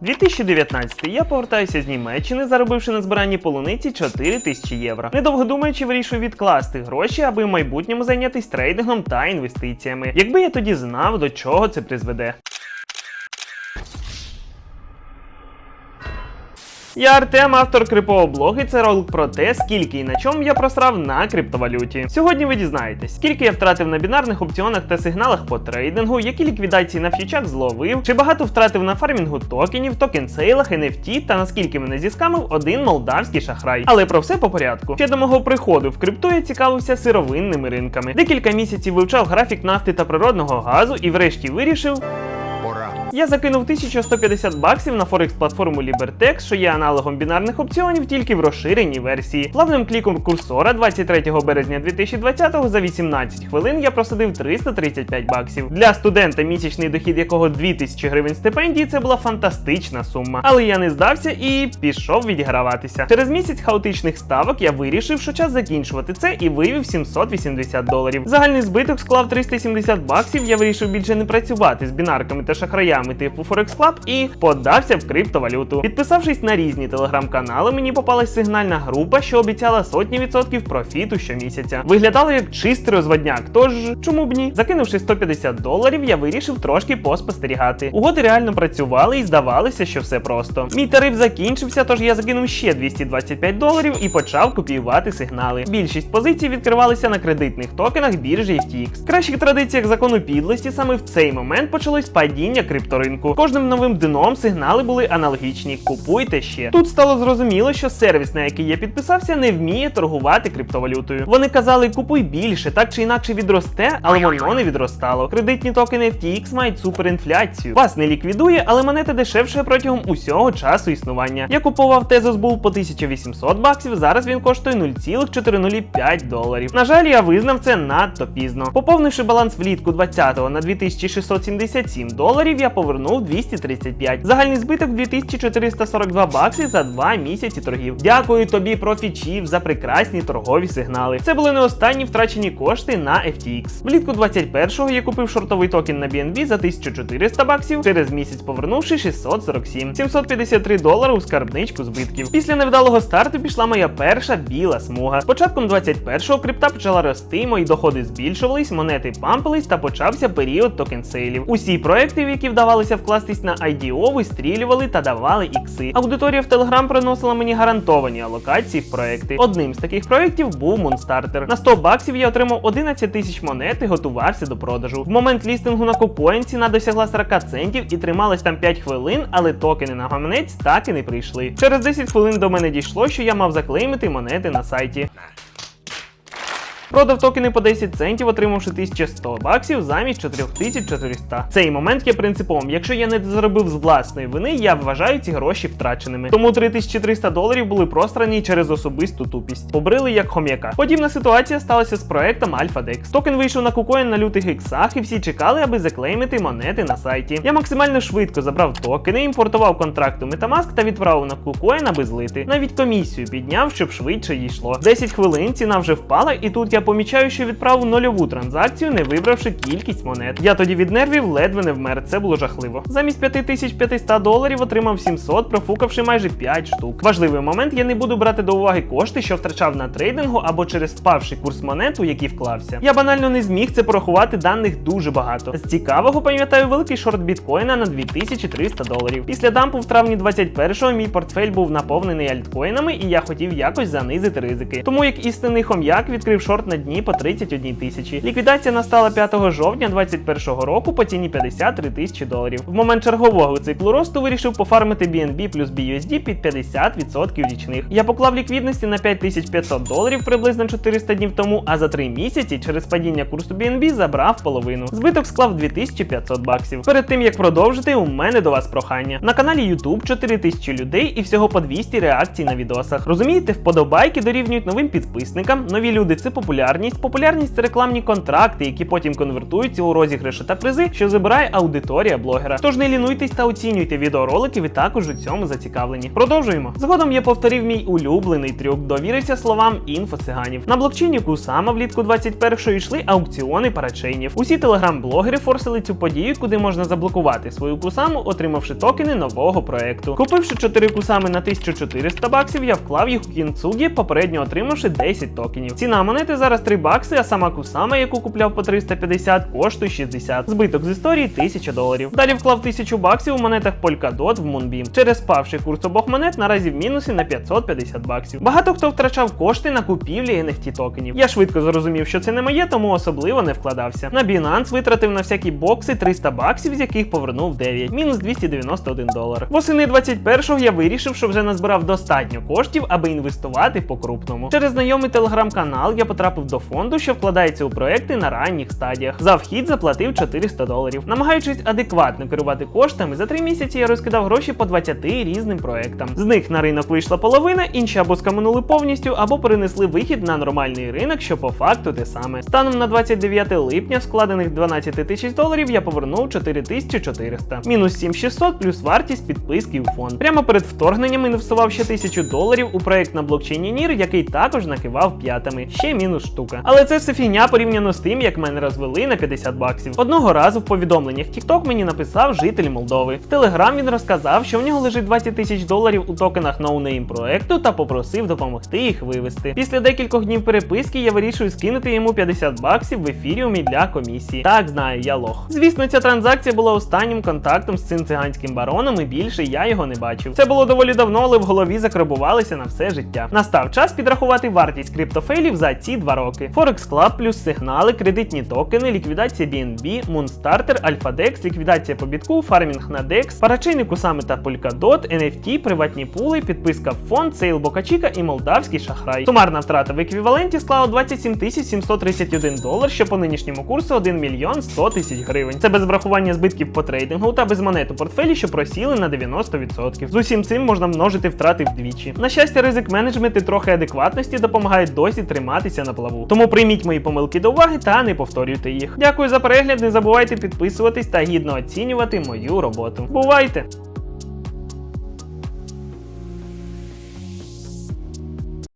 2019 я повертаюся з Німеччини, заробивши на збиранні полуниці 4 тисячі євро. Недовго думаючи, вирішую відкласти гроші, аби в майбутньому зайнятися трейдингом та інвестиціями. Якби я тоді знав, до чого це призведе. Я Артем, автор крипового блогу, і це ролик про те, скільки і на чому я просрав на криптовалюті. Сьогодні ви дізнаєтесь, скільки я втратив на бінарних опціонах та сигналах по трейдингу, які ліквідації на ф'ючах зловив, чи багато втратив на фармінгу токенів, токен-сейлах, NFT та наскільки мене зіскамив один молдавський шахрай. Але про все по порядку. Ще до мого приходу в крипту я цікавився сировинними ринками. Декілька місяців вивчав графік нафти та природного газу і врешті вирішив. Я закинув 1150 баксів на форекс платформу Libertex, що є аналогом бінарних опціонів, тільки в розширеній версії. Плавним кліком курсора 23 березня 2020 за 18 хвилин я просадив 335 баксів. Для студента, місячний дохід якого 2000 гривень стипендії, це була фантастична сума. Але я не здався і пішов відіграватися. Через місяць хаотичних ставок я вирішив, що час закінчувати це і вивів 780 доларів. Загальний збиток склав 370 баксів. Я вирішив більше не працювати з бінарками та шахраями типу Forex Club і подався в криптовалюту. Підписавшись на різні телеграм-канали, мені попалась сигнальна група, що обіцяла сотні відсотків профіту щомісяця. Виглядало як чистий розводняк, тож чому б ні? Закинувши 150 доларів, я вирішив трошки поспостерігати. Угоди реально працювали і здавалося, що все просто. Мій тариф закінчився, тож я закинув ще 225 доларів і почав копіювати сигнали. Більшість позицій відкривалися на кредитних токенах біржі FTX. В кращих традиціях закону підлості саме в цей момент почалось падіння крипторинку. Кожним новим дном сигнали були аналогічні. Купуйте ще. Тут стало зрозуміло, що сервіс, на який я підписався, не вміє торгувати криптовалютою. Вони казали, купуй більше, так чи інакше відросте, але воно не відростало. Кредитні токени FTX мають суперінфляцію. Вас не ліквідує, але монета дешевше протягом усього часу існування. Я купував Tezos Bull по 1800 баксів, зараз він коштує 0,405 доларів. На жаль, я визнав це надто пізно. Поповнивши баланс влітку 20-го на 2677 доларів, я повернув 235. Загальний збиток 2442 бакси за 2 місяці торгів. Дякую тобі, профічів, за прекрасні торгові сигнали. Це були не останні втрачені кошти на FTX. Влітку 21-го я купив шортовий токен на BNB за 1400 баксів, через місяць повернувши 647. 753 долари у скарбничку збитків. Після невдалого старту пішла моя перша біла смуга. Початком 21-го крипта почала рости, мої доходи збільшувались, монети пампились та почався період токен сейлів. Усі проекти, в які вдавалося вкластись на IDO, вистрілювали та давали ікси. Аудиторія в Telegram приносила мені гарантовані алокації в проекти. Одним з таких проєктів був Moonstarter. На 100 баксів я отримав 11 тисяч монет і готувався до продажу. В момент лістингу на KuCoin ціна досягла 40 центів і трималась там 5 хвилин, але токени на гаманець так і не прийшли. Через 10 хвилин до мене дійшло, що я мав заклеймити монети на сайті. Продав токени по 10 центів, отримавши 1100 баксів замість 4400. Цей момент є принциповим. Якщо я не заробив з власної вини, я вважаю ці гроші втраченими. Тому 3300 доларів були пространі через особисту тупість. Побрили як хом'яка. Подібна ситуація сталася з проектом AlphaDex. Токен вийшов на KuCoin на лютих іксах, і всі чекали, аби заклеймити монети на сайті. Я максимально швидко забрав токени, імпортував контракт у Metamask та відправив на KuCoin, аби злити. Навіть комісію підняв, щоб швидше йшло. 10 хвилин ціна вже впала, і тут я помічаю, що відправив нульову транзакцію, не вибравши кількість монет. Я тоді від нервів ледве не вмер. Це було жахливо. Замість 5500 доларів отримав 700, профукавши майже 5 штук. Важливий момент, я не буду брати до уваги кошти, що втрачав на трейдингу або через впавший курс монет, у який вклався. Я банально не зміг це порахувати даних дуже багато. З цікавого пам'ятаю великий шорт біткоїна на 2300 доларів. Після дампу в травні 21-го мій портфель був наповнений альткоїнами, і я хотів якось занизити ризики. Тому як істинний хом'як відкрив шорт на дні по 31 тисячі. Ліквідація настала 5 жовтня 2021 року по ціні 53 тисячі доларів. В момент чергового циклу росту вирішив пофармити BNB плюс BUSD під 50% річних. Я поклав ліквідності на 5500 доларів приблизно 400 днів тому, а за 3 місяці через падіння курсу BNB забрав половину. Збиток склав 2500 баксів. Перед тим як продовжити, у мене до вас прохання. На каналі YouTube 4000 людей і всього по 200 реакцій на відосах. Розумієте, вподобайки дорівнюють новим підписникам. Нові люди це популярні популярність. Популярність це рекламні контракти, які потім конвертуються у розіграші та призи, що забирає аудиторія блогера. Тож не лінуйтесь та оцінюйте відеоролики, ви також у цьому зацікавлені. Продовжуємо. Згодом я повторив мій улюблений трюк, довірився словам інфоциганів. На блокчейні Кусама влітку 21-го йшли аукціони парачейнів. Усі телеграм-блогери форсили цю подію, куди можна заблокувати свою кусаму, отримавши токени нового проекту. Купивши 4 кусами на 1400 баксів, я вклав їх у кінцугі, попередньо отримавши 10 токенів. Ціна монети зараз 3 бакси, а сама кусама, яку купляв по 350, коштує 60. Збиток з історії 1000 доларів. Далі вклав 1000 баксів у монетах Polkadot в Moonbeam. Через спавший курс обох монет наразі в мінусі на 550 баксів. Багато хто втрачав кошти на купівлі NFT токенів. Я швидко зрозумів, що це не моє, тому особливо не вкладався. На Binance витратив на всякі бокси 300 баксів, з яких повернув 9, мінус 291 долар. Восени 21-го я вирішив, що вже назбирав достатньо коштів, аби інвестувати по-крупному. Через знайомий телеграм-канал я потрапив до фонду, що вкладається у проекти на ранніх стадіях. За вхід заплатив 400 доларів. Намагаючись адекватно керувати коштами, за три місяці я розкидав гроші по 20 різним проектам. З них на ринок вийшла половина, інші або скаманули повністю, або перенесли вихід на нормальний ринок, що по факту те саме. Станом на 29 липня, складених 12 тисяч доларів, я повернув 4400. Мінус 7600 плюс вартість підписки у фонд. Прямо перед вторгненням інвестував ще 1000 доларів у проект на блокчейні NIR, який також накивав п'ятами. Ще мінус штука. Але це все фігня порівняно з тим, як мене розвели на 50 баксів. Одного разу в повідомленнях TikTok мені написав житель Молдови. В Телеграм він розказав, що в нього лежить 20 тисяч доларів у токенах ноунейм проекту та попросив допомогти їх вивести. Після декількох днів переписки я вирішую скинути йому 50 баксів в ефіріумі для комісії. Так знаю, я лох. Звісно, ця транзакція була останнім контактом з цим циганським бароном, і більше я його не бачив. Це було доволі давно, але в голові закарбувалися на все життя. Настав час підрахувати вартість криптофейлів за ці два роки. Forex Club плюс сигнали, кредитні токени, ліквідація BNB, Moonstarter, AlphaDex, ліквідація по бітку, фармінг на DEX, парачейни Кусами та Polkadot, NFT, приватні пули, підписка в фонд, сейл Бокачіка і молдавський шахрай. Сумарна втрата в еквіваленті склала 27 731 долар, що по нинішньому курсу 1 мільйон 100 тисяч гривень. Це без врахування збитків по трейдингу та без монет у портфелі, що просіли на 90%. З усім цим можна множити втрати вдвічі. На щастя, ризик менеджмент і трохи адекватності допомагають досі триматися на плаву. Тому прийміть мої помилки до уваги та не повторюйте їх. Дякую за перегляд. Не забувайте підписуватись та гідно оцінювати мою роботу. Бувайте!